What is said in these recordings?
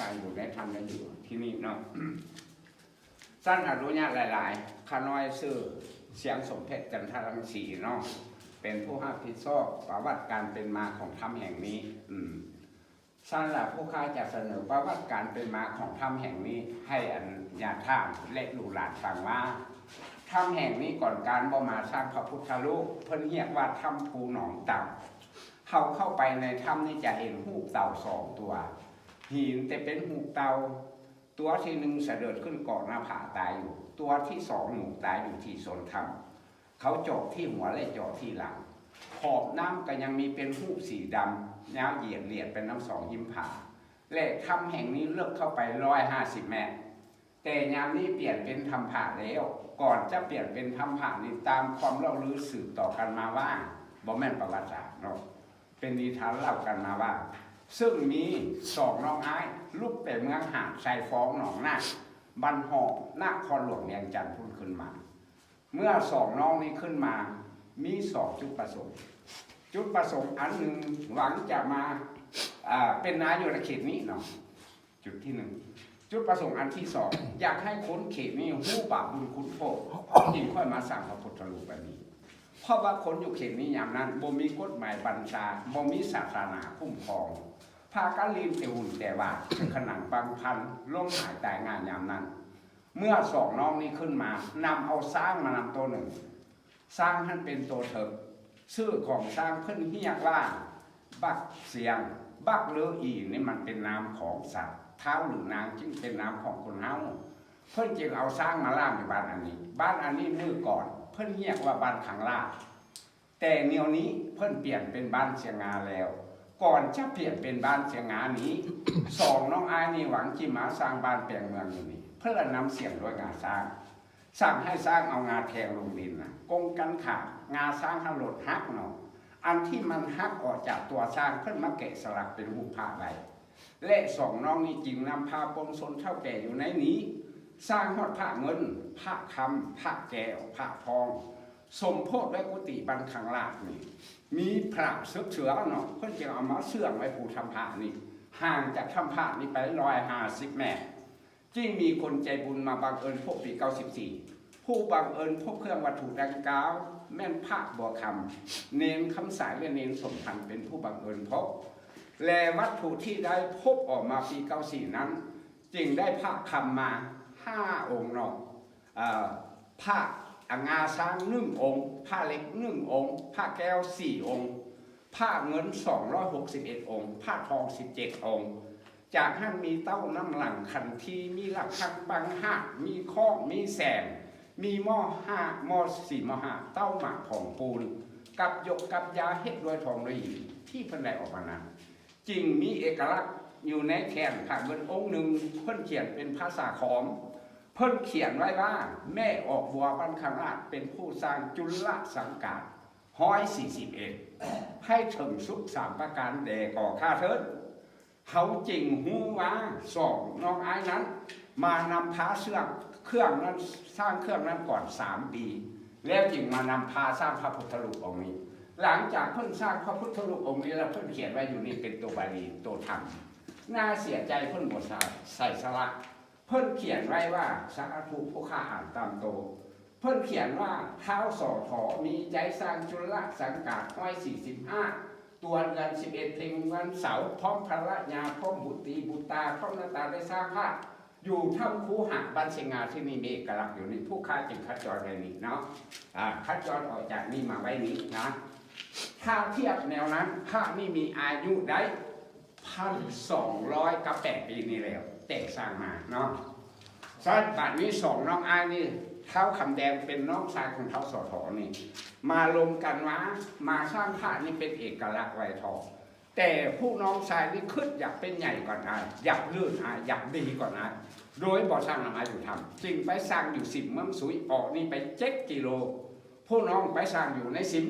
การอยู่ในธรรมนั้นอยู่ที่นี่เนาะสั้นอนุญาตหลายๆขาน้อยซื่อเสียงสมเพชจันทรังสีเนาะเป็นผู้ห้าพิดชอบประวัติการเป็นมาของถ้ำแห่งนี้ อืมสั้นละผู้ข้าจะเสนอประวัติการเป็นมาของถ้ำแห่งนี้ ให้อันญาติท่ามและลูกหลานฟังว่าถ้ำแห่งนี้ก่อนการบ่มาสร้างพระพุทธรูปเพิ่นเรียกว่าถ้ำภูหนองเต่า เขาเข้าไปในถ้ำนี่จะเห็นหูเต่าสองตัว หินแต่เป็นหูเต่าตัวที่หนึ่งเสด็จขึ้นเกาะหน้าผาตายอยู่ ตัวที่สองหมูตายอยู่ที่สนธรรมเขาเจาะที่หัวและเจาะที่หลัง ขอบน้ำก็ยังมีเป็นหูสีดำยาวเหยียดเหลียดเป็นน้ำสองหิมผาและถ้ำแห่งนี้เลิกเข้าไปร้อยห้าสิบเมตร แต่ยามนี้เปลี่ยนเป็นทำผาแล้ว ก่อนจะเปลี่ยนเป็นทำผานี่ตามความเล่าลือสืบต่อกันมาว่าบ่แม่นประวัติศาสตร์เนาะ เป็นนิทานเล่ากันมาว่า ซึ่งมีสองน้องอ้ายลูกแต่เมืองหาดชายฟ้องหนองนาบันหอกนาครหลวงเวียงจันทร์พุ่นขึ้นมา เมื่อสองน้องนี้ขึ้นมา มีสองจุดประสงค์ จุดประสงค์อันหนึ่งหวังจะมาเป็นนายกในเขตนี้เนาะจุดที่หนึ่งจุดประสงค์อันที่สองอยากให้คนเขตนี้หู้บาปบุญคุณโทษจึงค่อยมาสั่งพระพุทธรูปแบบนี้ เพราะว่าคนอยู่เขตนี้ยามนั้นบ่มีกฎหมายบัญชาบ่มีศาสนาคุ้มครองพากันลีนเตวุ่นแต่ว่าขนังบางพันล้มหายตายงานยามนั้น เมื่อสองน้องนี้ขึ้นมานำเอาสร้างมานำตัวหนึ่ง สร้างท่านเป็นตัวเถิกชื่อของสร้างเพิ่นเรียกว่า บักเสียง บักเลืออีนี่มันเป็นนามของสัตว์เท้าหรือนางจึงเป็นนามของคนเฮาเพิ่นจึงเอาสร้างมาล่ามอยู่บ้านอันนี้ บ้านอันนี้มือก่อน เพิ่นเรียกว่าบ้านขังลาดแต่เนียวนี้เพิ่นเปลี่ยนเป็นบ้านเชียงงาแล้ว ก่อนจะเปลี่ยนเป็นบ้านเชียงงานี้สองน้องอายนี่หวังจิมาสร้างบ้านแปลงเมืองอยู่นี่เพื่อนำเสียงด้วยงาสร้างสั่งให้สร้างเอางาแทงลงดินนะกงกันขางาสร้างให้หลดฮักเนาะอันที่มันฮักออกจากตัวสร้างเพื่อนมาแกะสลักเป็นรูปภาพไว้และสองน้องนี่จริงนำพาปนสนเท่าแก่อยู่ในนี้ สร้างหอดผ้าเงินผ้าคำผ้าแก้วผ้าทอง สมโพธิและกุฏิบันขังลาดนี่ มีพระซึกเสือเนาะเพื่อนจึงเอามาเสื่องไว้ผู้ทำผ้านี่ ห่างจากทำผ้านี่ไปร้อยห้าสิบเมตรจึงมีคนใจบุญมาบังเอิญพบปี 94 ผู้บังเอิญพบเครื่องวัตถุดังกล่าว แม่นพระบัวคำเนนคำสายและเนนสมพันธ์เป็นผู้บังเอิญพบ และวัตถุที่ได้พบออกมาปี 94 นั้น จึงได้พระคำมา 5องค์เนาะเอ่อพระอ่างาช้างหนึ่งองค์ผ้าเล็กหนึ่งองค์ผ้าแก้วสี่องค์ผ้าเงิน 261 องค์ผ้าทอง 17 องค์ จากท่านมีเต้าน้ำหลังขันทีมีหลักคังปังห้ามีข้อมีแสงมีหม้อห้าหม้อสี่หม้อห้าเต้าหมากของปูน กับยกกับยาเฮ็ดด้วยทองรีที่เพิ่นได้ออกมานั้นจริงมีเอกลักษณ์อยู่ในแขนผักเงินองค์หนึ่งเพิ่นเขียนเป็นภาษาขอม เพิ่นเขียนไว้ว่า แม่ออกบัวบันคังราชเป็นผู้สร้างจุลสังการ้อยสี่สิบเอ็ดให้ถึงสุขสามประการแด่ก่อข้าเทิดเขาจริงหูว่าสองน้องไอ้นั้น มานำพาเสื้องเครื่องนั้นสร้างเครื่องนั้นก่อนสามปี แล้วจึงมานำพาสร้างพระพุทธรูปองค์นี้ หลังจากเพิ่นสร้างพระพุทธรูปองค์นี้แล้วเพิ่นเขียนไว้อยู่นี่เป็นตัวบาลีตัวธรรมน่าเสียใจเพิ่นบทใส่ใส่สละ เพิ่นเขียนไว้ว่าสาธุผู้ข้าอ่านตามโต เพิ่นเขียนว่าเท้าสอถอมีใจสร้างจุลสังกาดห้อยสี่สิบห้าตัวเดือนสิบเอ็ดเพลงวันเสาร์พร้อมภรรยาพร้อมบุตรีบุตรตาพร้อมนาตาได้สร้างภาพอยู่ถ้ำคูหักบันเชงาที่นี่มีเอกลักอยู่นี่ผู้ค้าจึงคัดจรในนี้เนาะอ่าคัดจรออกจากนี่มาไว้นี้นะถ้าเทียบแนวนั้นภานี่มีอายุได้พันสองร้อยกับแปดปีนี่แล้ว แต่สร้างมาเนาะสร้างบัดนี้สองน้องอายนี่เท้าคำแดงเป็นน้องชายของเท้าสอทอนี่ มาลงกันว่ามาสร้างพระนี่เป็นเอกลักษณ์ไวทองแต่ผู้น้องชายนี่ขึ้นอยากเป็นใหญ่ก่อนอายอยากลื่นอายอยากดีก่อนอายโดยบ่สร้างนำอายอยู่ทำจึงไปสร้างอยู่สิบเมืองสุยออกนี่ไปเจ็ดกิโล ผู้น้องไปสร้างอยู่ในสิม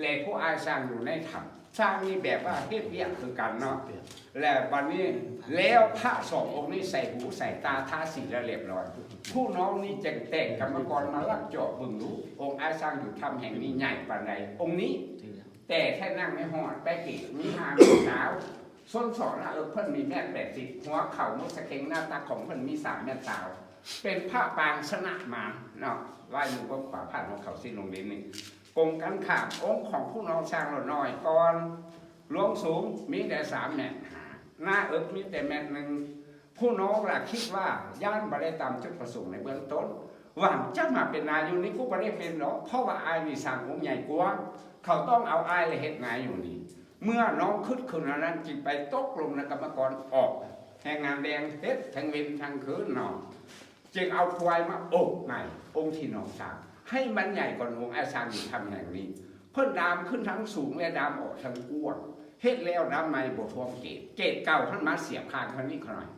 และผู้อายสร้างอยู่ในถ้ำ สร้างนี่แบบว่าเฮ็ดเวียกคือกันเนาะและวันนี้แล้วพระสององค์นี้ใส่หูใส่ตาทาสีแล้วเรียบร้อย ผู้น้องนี่จึงแต่งกรรมกรมาลักเจาะบึงรู้ องค์อาสร้างอยู่ถ้ำแห่งนี้ใหญ่ปานใดองค์นี้ แต่แค่นั่งไม่หอดไปกิมีหามีสาวส้นสอนนะเออเพิ่นมีแม่แปดสิบหัวเข่ามุสเกงหน้าตาของเพิ่นมีสามแม่สาว เป็นผ้าปางชนะมาเนาะว่าอยู่บนขวาผ่านของเขาสิ้นลงดินนี่ กงกันขามองค์ของผู้น้องช้างเราน้อยก่อนหลวงสูงมีแต่สามแม่หน้าเอิบมีแต่แม่หนึ่งผู้น้องล่ะคิดว่าย่านบได้ตามจุดประสงค์ในเบื้องต้นหวังจะมาเป็นนายอยู่นี่กูไม่ได้เป็นหรอกเพราะว่าอายมีสร้างองค์ใหญ่กว่าเขาต้องเอาอายเลยเห็ดงานอยู่นี่เมื่อน้องขึ้นคืนนั้นจึงไปตกลงในกรรมกรออกแห่งงานแดงเฮ็ดทั้งเวนทั้งคืนนาะจึงเอาควายมาอบใหม่องค์ที่น้องสร้าง ให้มันใหญ่กว่าองค์อาซางอยู่ทำแห่างนี้ เพิ่นดามขึ้นทั้งสูงและดามออกทั้งกว้างเฮ็ดแล้วดามใหม่บทวงเกตเกตเก่าท่านมาเสียบคางคนนี้ขน่อย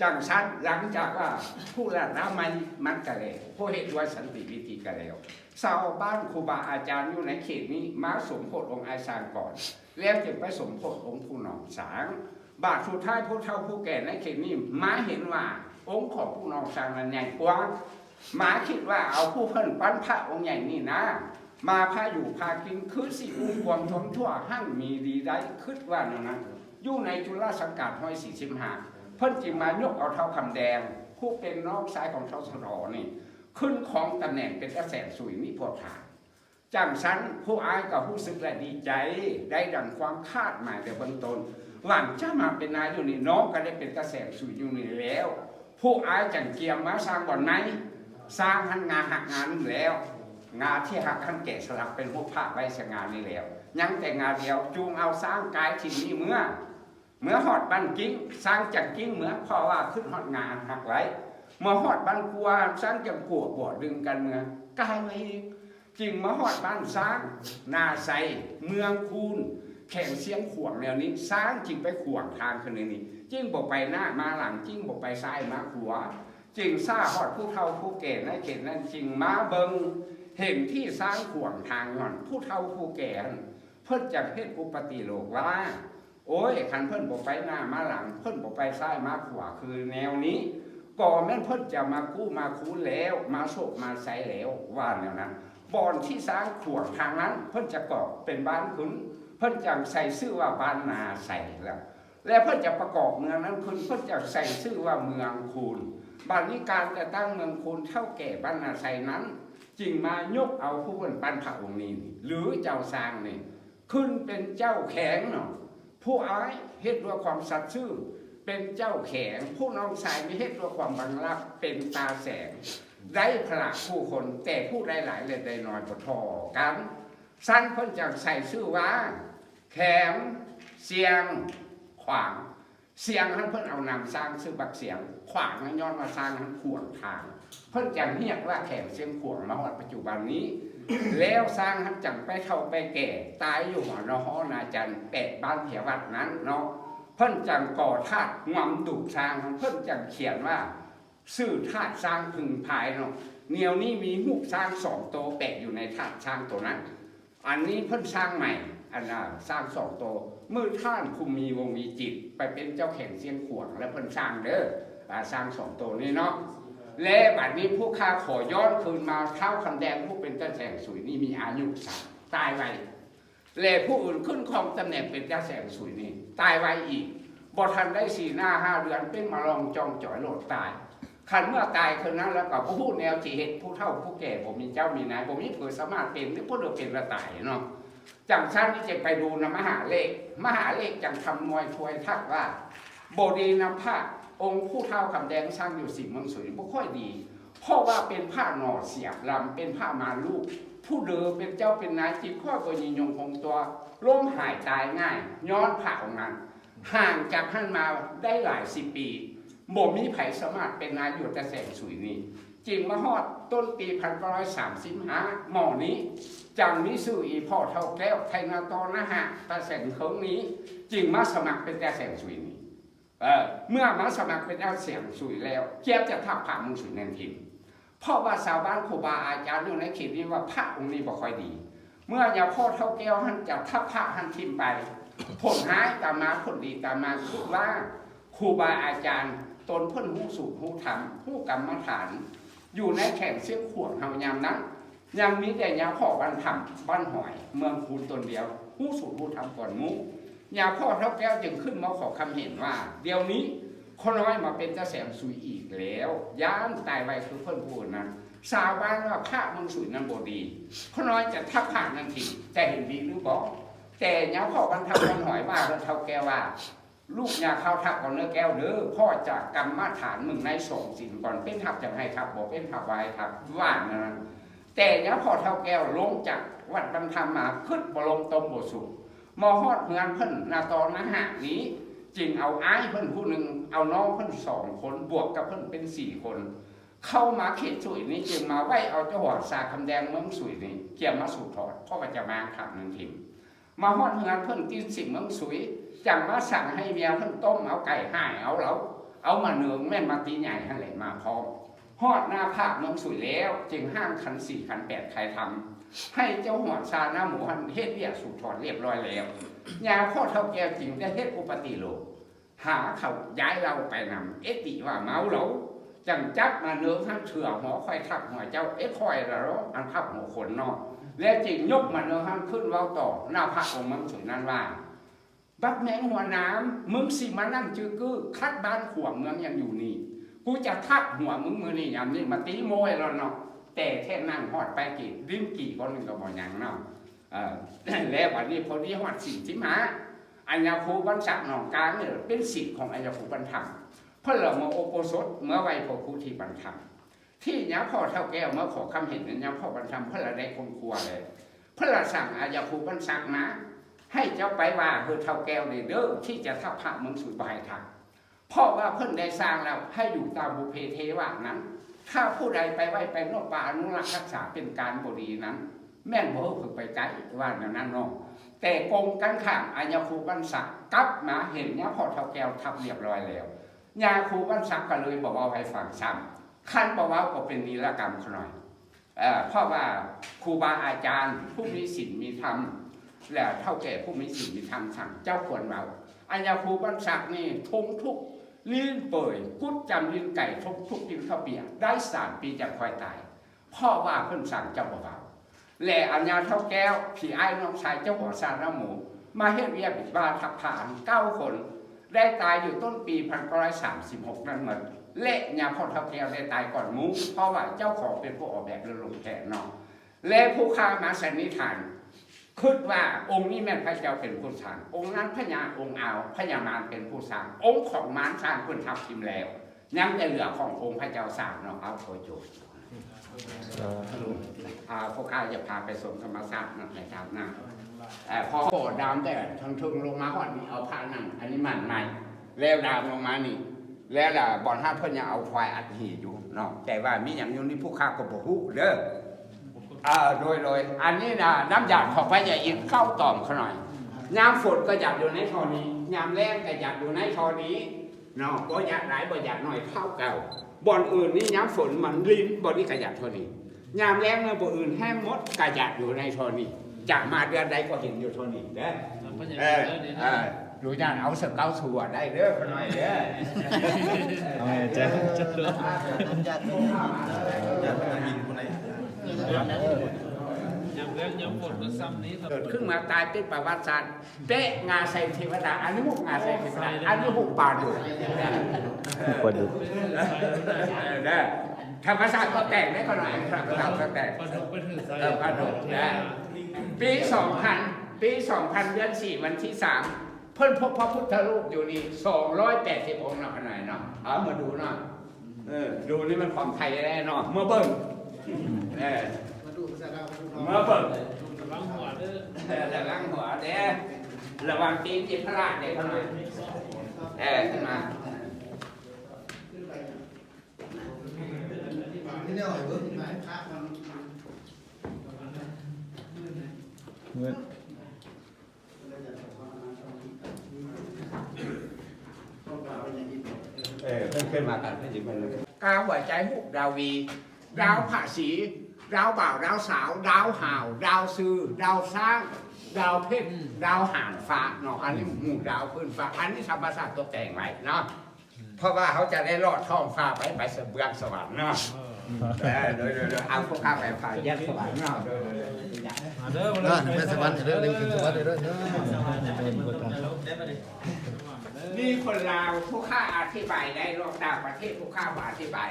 จังชันหลังจากว่าผู้ละน้ำมันมันกะแล้วผู้เหตุด้วยสันติวิธีกะแล้วชาวบ้านครูบาอาจารย์อยู่ในเขตนี้มาสมโพธิองค์อาจารย์ก่อน แล้วจึงไปสมโพธิองค์ผู้หนองสาง บาทสุดท้ายผู้เฒ่าผู้แก่ในเขตนี้มาเห็นว่าองค์ของผู้นองสางนั้นใหญ่กว่า มาคิดว่าเอาผู้เพิ่นปั้นพระองค์ใหญ่นี่นะ มาพาอยู่พากินคือสิอุ้มความทนทั่วหั่งมีดีได้คิดว่านั่นนะอยู่ในจุฬาสังกัดห้อยสี่สิบห้าเพิ่นจึงมายกเอาเท่าคำแดง ผู้เป็นน้องชายของเท่าสรอนี่ขึ้นของตำแหน่งเป็นกระแสสุยนิพพานจังสันผู้อายกับผู้สึกและดีใจ ได้ดังความคาดหมายแต่เบื้องต้นหวังจะมาเป็นนายอยู่นี่น้องก็ได้เป็นกระแสสุยอยู่นี่แล้ว ผู้อายจังเกียมมาสร้างบ่อนไหน สร้างหันงานหักงานแล้ว งานที่หักขั้นแกะสลักเป็นผู้ภาคไว้สงานนี่แล้ว ยังแต่งานเดียวจูงเอาสร้างกายที่นี้เมื่อ เมื่อหอดบันกิ้งสร้างจังกิ้งเหมือนพราะว่าขึ้นหอดงานหักไรเมื่อหอดบันกลัวสร้างจังกัวบวดึงกันเมืองกายมาอีกจึงมาหอดบ้านสร้างนาใสเมืองคูนแข่งเสียงขวงแนวนี้ สร้างจึงไปขวงทางคนนี้จึงบอกไปหน้ามาหลังจึงบอกไปซ้ายมาขวา จึงซาหอดผู้เฒ่าผู้แก่ในเขตนั้นจึงมาเบิงเห็นที่สร้างข่วงทางก่อน ผู้เฒ่าผู้แก่นเพิ่นจะเฮ็ดอุปติโลกว่า โอ้ยคันเพิ่นบอกไปหน้ามาหลัง เพิ่นบอกไปซ้ายมาขวาคือแนวนี้ก่อแม่นเพิ่นจะมากู้มาคูนแล้ว มาโศกมาใส่แล้วว่าแนวนั้นบ่อนที่สร้างขวงทางนั้น เพิ่นจะก่อเป็นบ้านคุณเพิ่นจะใส่ชื่อว่าบ้านนาใส่แล้ว และเพิ่นจะประกอบเมืองนั้นคุณเพิ่นจะใส่ชื่อว่าเมืองคูน บ้านนี้การจะตั้งเมืองคูนเท่าแก่บ้านนาใส่นั้น จึงมายกเอาผู้เป็นปันพระองค์นี้ หรือเจ้าสร้างนี่ขึ้นเป็นเจ้าแข็งเนาะผู้อ้ายเฮ็ดด้วยความสัตย์ซื่อเป็นเจ้าแข็งผู้น้องชายมีเฮ็ดด้วยความบังรับเป็นตาแสงได้พละผู้คนแต่ผู้ได้หลายเลยได้น้อยกว่าทอกันสั้นเพิ่นจะใส่ชื่อว่า แข็งเสียง ขวาง เสียงนั้นเพิ่นเอานำสร้างชื่อบักเสียง ขวางนั้นย้อนมาสร้างนั้นขวางทาง เพิ่นจังเรียกว่าแข็งเสียงขวางมาฮอดปัจจุบันนี้ แล้วสร้างทันจังไปเท่าไปแก่ ตายอยู่หัวนอฮอนาจันแปดบ้านเถียวัดนั้นเนาะเพิ่นจังก่อธาตุงํดุสร้างเพิ่นจังเขียนว่าชื่อธาตุสร้างพึงภายเนาะเนียวนี้มีหูกสร้างสองโตวแปะอยู่ในธาตุสร้างตัวนั้น อันนี้เพิ่นสร้างใหม่อันน่ะสร้างสองโตว มือท่านคุมมีวงมีจิต ไปเป็นเจ้าแข่งเสียงขวงและเพิ่นสร้างเด้ออ่าสร้างสองโตวนี้เนาะและบัดนี้ผู้ข้าขอย้อนคืนมาเท้าคำแดงผู้เป็นเจ้าแสงสุยนี่มีอายุสามตายไวและผู้อื่นขึ้นครองตำแหน่งเป็นเจ้าแสงสุยนี่ตายไวอีกบ่ทันได้สี่หน้าห้าเดือนเป็นมาลองจองจ่อยโหลดตายคันเมื่อตายคืนนั้นแล้วก็ผู้พูดแนวจีเหตุผู้เฒ่าผู้แก่ผมมีเจ้ามีนายผมมีเผื่อสามารถเป็นหรือผู้เดียวเป็นระตายเนาะ จังชั้นที่จะไปดูนะมหาเลข มหาเลขจังทำมวยทวยทักว่าโบดีนำผ้าองค์ผู้เท่าคำแดงสร้างอยู่สิ่เมืองสวยบ่ค่อยดี เพราะว่าเป็นผ้าหน่อเสียบลำเป็นผ้ามาลูก ผู้เดิมเป็นเจ้าเป็นนายจิตข้อก็ยินยงคงตัวล้มหายตายง่าย ย้อนผ้าของนั้นห่างจากท่านมาได้หลายสิบปีบ่มีไผสามารถเป็นนายอยู่แต่แสงสุยนี้ จิงมาฮอดต้นปีพันร้อยสามสิบห้าหมอนี้จังมีสื่ออีพ่อเท่าแก้วไทยนาตอนนะฮะตาแสงเคิงนี้จึงมาสมัครเป็นต่แสงสุยนี้เออเมื่อมาสมัครเป็นเจ้าเสงสุยแล้วเจี๊ยบจะทับผ่ามึงสุยแนนทิมเพราะว่าชาวบ้านครูบาอาจารย์อยู่ในเขตนี้ว่าพระองค์นี้บ่ค่อยดี เมื่ออย่าพ่อเท่าแก้วหันจะทับพระหันทิมไปผลหายตามมาผลดีตามมาคิดว่าครูบาอาจารย์ตนเพิ่นหูสูตรหู้ธรรมหูกรรมฐาน อยู่ในแข่งเสี้ยงขวงเฮายามนั้น ยังมีแต่ยาพ่อบ้านธรรมบ้านหอย เมืองคูนตนเดียวหู้สูตรหู้ธรรมก่อนมูยาพ่อเท่าแก้วจึงขึ้นมาขอคำเห็นว่า เดี๋ยวนี้ข้อน้อยมาเป็นเจ้าแสงสุยอีกแล้วย้านตายไวคือเพื่อนพูดนะสาวบ้านว่าพระมึงสุยนั้นบดีข้อน้อยจะทักผ่านนั่นทีแต่เห็นดีหรือบอกแต่ยาพ่อบรรทับมันหอยว่าเพื่อนเท่าแก้วว่า ลูกยาเข้าทักก่อนเนื้อแก้วเด้อพ่อจะกรรมมาฐานมึงในสองสิ่งก่อนเป็นทับจะให้ทับบอกเป็นทับไว้ทับว่านั้นแต่เนี้ยพ่อเท่าแก้วลงจากวัดบรรธรรมมาขึ้นบรมตมบทสุมอฮอดเมืองเพิ่นนาตอนนะฮะนี้จึงเอาอ้ายเพิ่นผู้หนึ่งเอาน้องเพิ่นสองคนบวกกับเพิ่นเป็นสี่คน เข้ามาเขตสุยนี้จึงมาไหวเอาเจ้าหัวสาคำแดงเมืองสุยนี้เกี่ยมมาสู่ทอดพ่อก็จะมาขับหนึ่งทิมมาฮอดเมืองเพิ่นกินสิ่งเมืองสุย จังมาสั่งให้เมียเพิ่นต้มเอาไก่ห่ายเอาเหลาเอามาเนืองแม่นมาตีใหญ่ให้เลยมาพร้อมฮอดหน้าภาคเมืองสุยแล้ว จึงห้ามคันสี่คันแปดใครทำให้เจ้าหัวซาหน้าหมูหันเฮ็ดเรียสุถอนเรียบร้อยแล้วยาพ่อเท่าแก่จริงได้เฮ็ดอุปติโลกหาเขาย้ายเราไปนำเอติว่าเมาเหลาจังจับมาเนื้อทั้งเถื่อหัวคอยทับหัวเจ้าเอ๊ะคอยละร้ออันทับหัวคนนอกแล้วจึงยกมาเนื้อทั้งขึ้นเว้าต่อหน้าพระองค์มืองสุยนั้นว่า บักแมงหัวน้ำมึงสิมานั่งจื้อกือคัดบ้านขวางเมืองยังอยู่นี่ กูจะทักหัวมึงมือนี่ยามนี่มาตีโมยแล้วเนาะแต่แค่นั่งหอดไปกี่ริมกี่คนหนึ่งก็บ่หยังเนาะแล้ววันนี้พอดีหอดสิ่งที่มาอัญญาคูบันสักหนองกลางเนี่ยเป็นสิทธิ์ของอัญญาคูบันธรรมเพราะเรามาโอโปสดเมื่อไวพอคูที่บันธรรมที่ยาพ่อเท่าแก้วเมื่อขอคำเห็นนั้นยาพ่อบันธรรมเพื่อเราได้คงครัวเลยเพื่อเราสั่งอัญญาคูบันสักนะ ให้เจ้าไปว่าคือเท่าแก้วเลยเด้อที่จะทับพระมืองสุดบายทางเพราะว่าเพิ่นได้สร้างแล้วให้อยู่ตามบุเพเทวานั้น ถ้าผู้ใดไปไหว้ไปนอกป่าอนุรักษ์รักษาเป็นการบดีนั้น แม่นบ่เพิ่งไปไกลว่าอย่างนั้นนาะแต่กงกันข้ามอัญญาคูบันศักกับมาเห็นเนี่ยพอเท่าแก้วทับเรียบร้อยแล้วยาคูบันศักก็เลยบอกว่าให้ฟังซ้ำขั้นบอกว่าก็เป็นนิรกรรมขาหน่อยเอ่อเพราะว่าครูบาอาจารย์ผู้มีศีลมีธรรม แล้วเท่าแก่ผู้มีศีลมีธรรมสั่งเจ้าควรเราอัญญาภูบันศักดิ์นี่ทงทุกลิ้นเปิดกุดจำลิ้นไก่ทุกทุกลิ้นข้าวเปียกได้สามปีจะคอยตายพ่อว่าเพิ่นสั่งเจ้าบ่าวๆและอัญญาเท่าแก้วพี่ไอ้น้องชายเจ้าหัวซาระหมู มาเฮ็ดเวียกบาทับผ่านเก้าคน ได้ตายอยู่ต้นปีพันเก้าร้อยสามสิบหกนั่นเหมือนและยาพ่อเท่าแก้วได้ตายก่อนมุ้งเพราะว่าเจ้าของเป็นผู้ออกแบบเรือลงแขนเนาะและผู้ฆ่ามาสันนิษฐาน คิดว่าองค์นี้แม่พระเจ้าเป็นผู้สร้าง องค์นั้นพญาองค์อาพญามารเป็นผู้สร้าง องค์ของมารสร้างคนทับทิมแล้วยังจะเหลือขององค์พระเจ้าสร้างเนาะเอาโคโจอาพวกข้าจะพาไปส่งธรรมศาสตร์นะนะครับนะเอ่พอโบดามแต่ทางทึงลงมาก่อนนี่เอาผ้านั่งอันนี้มันใหม่แล้วดามลงมานี่ แล้วล่ะบอนห้าเพิ่นยังเอาควายอัดหีอยู่เนาะแต่ว่ามีอย่างนี่ผู้ข้าก็บ่ฮู้เด้อ อ่าโดยโดยอันนี้นะน้ำหยาดของพระยาอินเข้าตอมเขาหน่อยน้ำฝนก็อยากอยู่ในทอนี้ยามแรงก็อยากอยู่ในทอนี้เนาะบ่อยากหลายบ่อยากน้อยเท่าเก่าบ่อนอื่นนี่ยามฝนมันลิ้นบ่นี้ก็อยากเท่านี้ยามแรงเนี่ยบ่อื่นแห้งหมดก็อยากอยู่ในทอนี้จากมาเดือนใดก็เห็นอยู่ทอนี้เด้อเออเออดูจานเอาสเกาสัวได้เด้อเขาหน่อยเด้อเอาไงเจ๊จะเลือกยำแรงยำฝนก็ซ้ำนี้ครับเกิดขึ้นมาตายเป็นประวัติศาสตร์เป๊ะงาใส่เทวดาอันนี้หุกงาใส่เทวดาอันนี้หุกปลาดุกปวดดุนะธรรมศาสตร์ก็แต่งได้ก็หน่อยธรรมศาสตร์ก็แต่งปลาดุกไปถือใส่เออปลาดุกนะปีสองพันปีสองพันเดือนสี่วันที่สามเพิ่นพบพระพุทธรูปอยู่นี่สองร้อยแปดสิบองค์เนาะขนาดเนาะเอามาดูเนาะเออดูนี่มันความไทยแน่เนาะเมื่อเบิ่ง เออเมื่อเบิ่งระวังหัวเด้อเออระวังหัวเด้อระวังตีนจิตพลาดเด้เขาหน่อยเออขึ้นมาเงินเออเพิ่งขึ้นมากันเพิ่งจะเป็นกาวหัวใจหุกดาวี ดาวผาสีดาวบ่าวดาวสาวดาวห่าวดาวซื้อดาวสร้าง ดาวเพชรดาวห่างฟ้าเนาะอันนี้หมู่ดาวพื้นฟ้าอันนี้ธรรมศาสตร์ตกแต่งไว้เนาะเพราะว่าเขาจะได้ลอดท้องฟ้าไปไปเสเบืองสวรรค์เนาะเออเออโดยโดยโดยเอาพวกข้าไปผ่านแยกสวรรค์เนาะโดยโดยโดยมาเด้อมาเด้เด้ออแม่สวรรค์เด้อเร็วขึ้นสวรรค์เด้อเด้อนี่คนลาวผู้ข้าอธิบายได้โลกต่างประเทศผู้ข้าว่าอธิบาย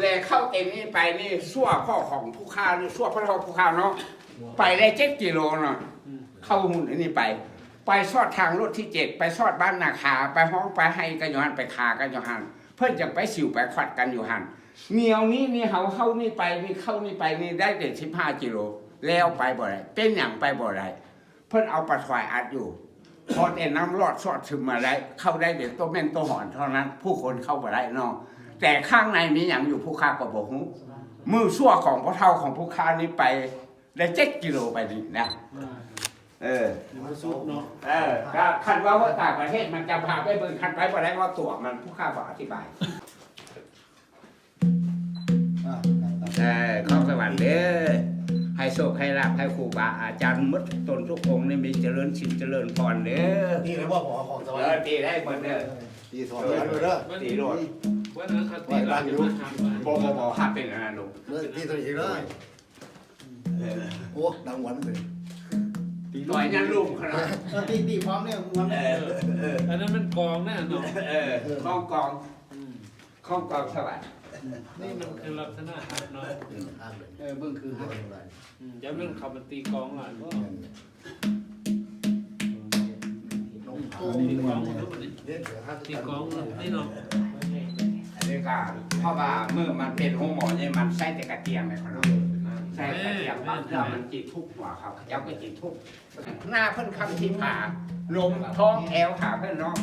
เลยเข้าเต็มนี่ไปนี่สั่วพ่อของผู้ข้านี่สั่วพ่อของผู้ข้าเนาะไปได้เจ็ดกิโลเนาะเข้าหุ่นอันนี้ไป ไปซอดทางรถที่เจ็ดไปซอดบ้านนาคา ไปห้องไปให้กันอยู่หันไปคากันอยู่หันเพื่อนจะไปสิวไปขวัดกันอยู่หันเหนียวนี้นี่เขาเข้านี่ไปนี่เข้านี่ไปนี่ได้เด็ดสิบห้ากิโลแล้วไปบ่ได้เป็นอย่างไปบ่ได้เพื่อนเอาปลาถวายอัดอยู่พอแต่น้ำรอดสอดซึมมาได้เข้าได้เด็ดตัวแม่นตัวหอนเท่านั้น ผู้คนเข้าไปได้เนอก แต่ข้างในมีอย่างอยู่ผู้ค้าก็บอกหูมือสั่วของพ่อเท่าของผู้ค้านี้ไปได้เจ็ดกิโลไปนี่นะเออสุดเนาะเออก็คันว่าว่าต่างประเทศมันจะพาไปเบิ่งคันไปบ่ได้ว่าตัวมันผู้ค้าบอกอธิบายเออขอสวัสดีเด้อให้โชคให้ลาภให้ครูบาอาจารย์มดตนทุกองค์นี่มีเจริญสินเจริญพรเด้อนี่เลยว่าหมอของสวรเอรอค์ตีได้หมดเด้อตีสอนเด้อเด้อตีโลด วันนั้นเขาตีเราจะมาหาว่าบ่บ่บ่ฮับเป็นอันนั้นลูกเด้อตีตัวอีกเด้อโอ้ดังหวันเลยหน่อยยันลูกขนาดตีตีพร้อมเนี่ยมันเออเอออันนั้นมันกองแน่เนาะเออข้องกองข้องกองสวัสดิ์นี่มันคือลักษณะครับเนาะอ่านเลยเออเบิ่งคืออ่านเลยอืมอย่ามันเขามันตีกองอะก็น้องโอ้ตีกองทุกคนนี่เด็กเสือห้าตีกองนี่เนาะ อันนี้ก็เพราะว่าเมื่อมันเป็นห้องหมอเนี่ยมันใส่แต่กระเทียมไงเขาเนาะใส่กระเทียมปั๊บแล้วมันจิตทุกหัวเขาเขาจะไปจิตทุกหน้าเพิ่นคำที่ผาลมท้องแอวขาเพิ่นเนาะ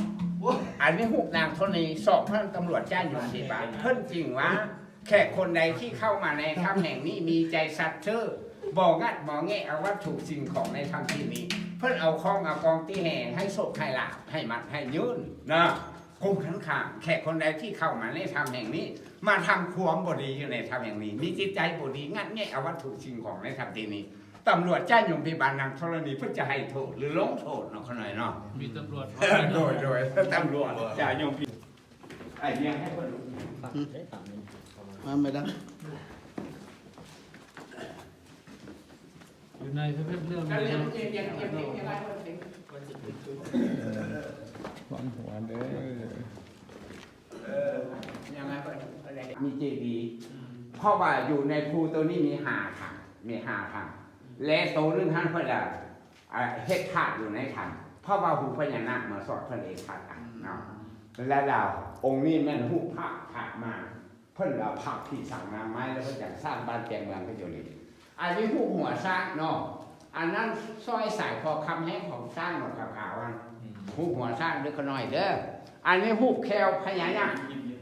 อันนี้หุกนางทนีสอบท่านตำรวจจ้าอยู่ที่บ้านเพิ่นจริงวะแขกคนใดที่เข้ามาในถ้ำแห่งนี้มีใจสัตย์ซื่อบอกงัดบอกแง่เอาวัตถุสิ่งของในถ้ำที่นี้ เพิ่นเอาของเอากองที่แห่ให้โศกให้ลาบให้มัดให้ยืนนะ กุมขันขางแขกคนใดที่เข้ามาในถ้ำแห่งนี้ มาทำความบดีอยู่ในถ้ำแห่งนี้ มีจิตใจบดีงัดแง่เอาวัตถุสิ่งของในถ้ำที่นี้ตำรวจจ้าอยู่ที่บ้านนางธรณีเพื่อจะให้โทษหรือลงโทษเนาะเขาหน่อยเนาะมีตำรวจโดยโดยตำรวจจะยงผิดไอ้เลี้ยงให้คนรู้มาไม่ได้อยู่ในเพื่อนเรื่องก็นี้เลี้ยง เนาะเลี้ยงหัวเด้อเออยังไงอะไรมีเจดีย์เพราะว่าอยู่ในภูตัวนี้มีหาทางมีหาทางและโตวนึงท่านเพื่อจะอ่าเฮ็ดธาตุอยู่ในทางเพราะว่าหูพญานาคมาสอดเพื่อนเอกธาตุกันเนาะและดาวองค์นี้แม่นหูพระถามา เพิ่นเอาผักที่สั่งมาไม้แล้วเพิ่นจะสร้างบ้านแปลงเมืองก็อยู่นี่อันนี้ผู้หัวสร้างเนาะอันนั้นซอยสายพอคำแห้งของสร้างหนกขาวๆอัน ผู้หัวสร้างเด็กน้อยเด้ออันนี้หูแควพญานาค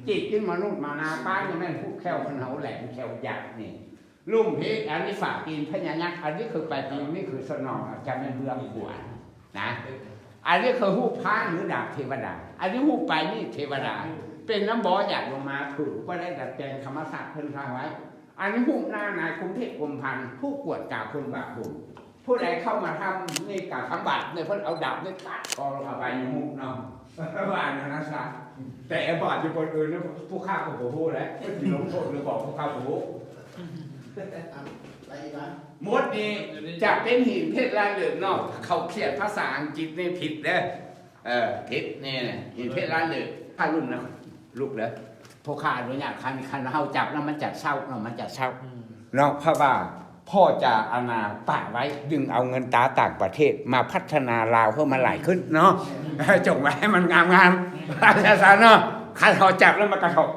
จิตขึ้นมนุษย์มานาป้านี่แม่นหูแควคนเหาแหลมแควยักนี่ลุ่มเพชรอันนี้ฝากปีนพญานาคอันนี้คือปดปีนนี่คือสนองจะเป็นเบื้องขวานนะอันนี้คือหูพระหรือดาบเทวดา อันนี้หูไปนี่เทวดา เป็นน้ำบ่อหยาดลงมาถือก็ได้ดัดแปลงธรรมศาสตร์เพิ่นทางไว้อันนี้หูหน้านายกรุงเทพกรมพันผู้กวดกาคุณบาปบุญ ผู้ใดเข้ามาทำนี่กาทำบาปเนี่ยเพิ่นเอาดาบนี่ตัดคอเข้าไปในมุกเนาะว่าอันนั้นนะซะแต่ไอ้บาปอยู่บนอื่นเนี่ยผู้ฆ่าก็บ่ฮู้แหล้วเพิ่นสิลงโทษหรือบอกผู้ฆ่าบ่ฮู้อะไรอีกนะหมดนี่จะเป็นหินเพชรลายเหลืองเนาะเขาเขียนภาษาอังกฤษนี่ผิดเด้อเออผิดนี่นะหินเพชรลายเหลืองถ้ารุ่นนะลูกเด้อพวกข้าด้วยเนี่ยคันคันเฮาจับแล้วมันจะเศร้าเนาะมันจะเศร้าเนาะเพราะว่า พ่อจะอาณาป่าไว้ดึงเอาเงินตาต่างประเทศ มาพัฒนาลาวเพื่อมันไหลขึ้นเนาะจงไว้ให้มันงามงามๆอาจารย์เนาะคันเขาจับแล้วมันกระทบ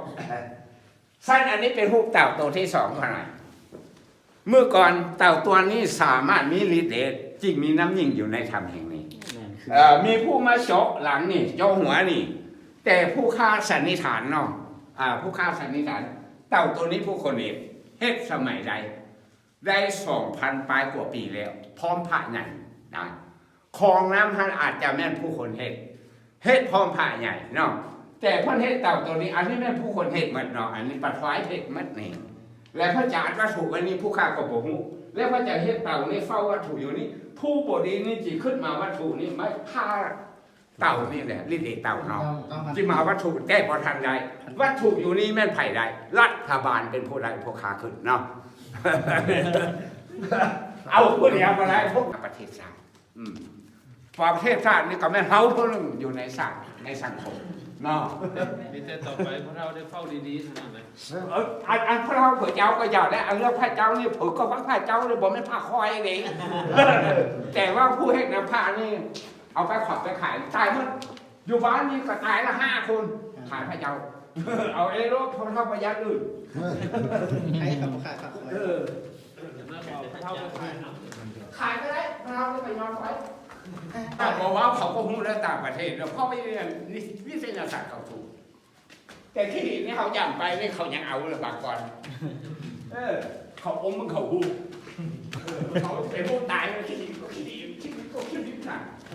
สั้นอันนี้เป็นรูปเต่าตัวที่สองขนาดเมื่อก่อนเต่าตัวนี้สามารถมีฤทธิ์เดชจริงมีน้ำยิ่งอยู่ในธรรมแห่งนี้เอ่อมีผู้มาเจาะหลังนี่เจาะหัวนี่ แต่ผู้ฆ่าสันนิษฐานเนาะอ่าผู้ฆ่าสันนิษฐาน เต่าตัวนี้ผู้คนเห็นเฮ็ดสมัยใด ได้สองพันปลายกว่าปีแล้ว พร้อมพระใหญ่นะคลองน้ำท่านอาจจะแม่นผู้คนเฮ็ดเฮ็ดพร้อมพระใหญ่เนาะแต่เพ่นเฮ็ดเต่าตัวนี้ อันนี้แม่นผู้คนเฮ็ดหมดเนาะอันนี้ปัดไฟเฮ็ดหมดนี่และพระจาวัตถุวันนี้ผู้ฆ่าก็บ่ฮู้และพระจาเฮ็ดเต่านี่เฝ้าวัตถุอยู่นี่ผู้บดีนี่จิขึ้นมาวัตถุนี่ไม่พาเต่านี่แหละลิเดเต่าเนาะต้องครับที่มาวัตถุแก้พอทันใดวัตถุอยู่นี่แม่นไผ่ใดรัฐบาลเป็นผู้ใดผู้ค้าขึ้นเนาะ เอาผู้เดียวมาได้พวกประเทศชาติอืมประเทศชาตินี่ก็แม่นเฮาผู้หนึงอยู่ในสังในสังคมเนาะมีแต่ต่อไปพวกเราได้เฝ้าดีๆเท่านั้นเลยเอออันอันพระเราเผื่อเจ้าก็อยากได้อันเรื่องพระเจ้านี่ผมก็ฟังพระเจ้าเลยบอกไม่นพระคอยเลยแต่ว่าผู้ให้นำพระนี่ เอาไปขอบไปขายตายหมดอยู่บ้านนี่ก็ตายละห้าคนขายพระเจ้า เอาเอโรพระเท่าประหยัดอื่นใครครับขาดครับเอออย่างนั้นเอาเท่าไปขายเนาะขายก็ได้พระเราไปยอมไว้แต่บอกว่าเขาก็หูแล้วต่างประเทศแล้วพ่อไม่เรียนวิทยาศาสตร์เขาถูก แต่ที่นี่เขาย่ำไปนี่เขายังเอาเลยบางก่อนเออ เขาอมมึงเขาหูเออเขาเป็นผู้ตายมันคิดก็คิดคิดก็คิดนิดหน่อย